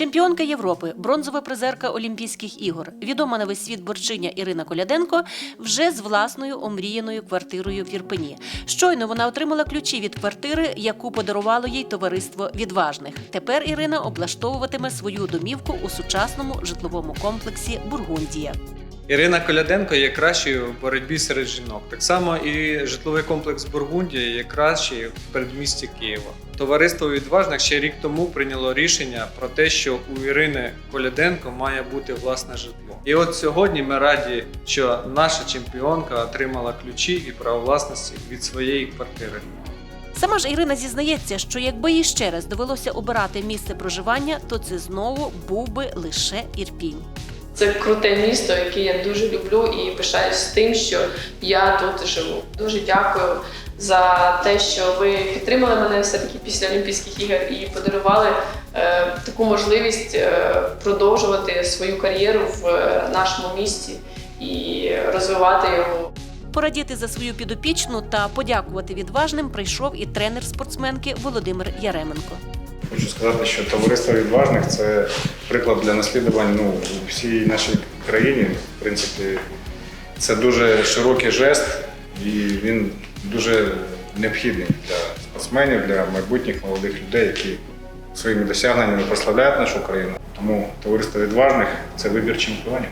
Чемпіонка Європи, бронзова призерка Олімпійських ігор, відома на весь світ борчиня Ірина Коляденко вже з власною омріяною квартирою в Ірпені. Щойно вона отримала ключі від квартири, яку подарувало їй товариство відважних. Тепер Ірина облаштовуватиме свою домівку у сучасному житловому комплексі Бургундія. Ірина Коляденко є кращою в боротьбі серед жінок. Так само і житловий комплекс Бургундія є кращий в передмісті Києва. Товариство відважних ще рік тому прийняло рішення про те, що у Ірини Коляденко має бути власне житло. І от сьогодні ми раді, що наша чемпіонка отримала ключі і право власності від своєї квартири. Сама ж Ірина зізнається, що якби їй ще раз довелося обирати місце проживання, то це знову був би лише Ірпінь. Це круте місто, яке я дуже люблю і пишаюсь тим, що я тут живу. Дуже дякую за те, що ви підтримали мене все-таки після Олімпійських ігор і подарували е, таку можливість е, продовжувати свою кар'єру в е, нашому місті і розвивати його. Порадіти за свою підопічну та подякувати відважним прийшов і тренер спортсменки Володимир Яременко. Хочу сказати, що товариство відважних це приклад для наслідувань ну, у всій нашій країні. В принципі, це дуже широкий жест, і він дуже необхідний для спортсменів, для майбутніх молодих людей, які своїми досягненнями прославляють нашу країну. Тому товариство відважних це вибір чемпіонів.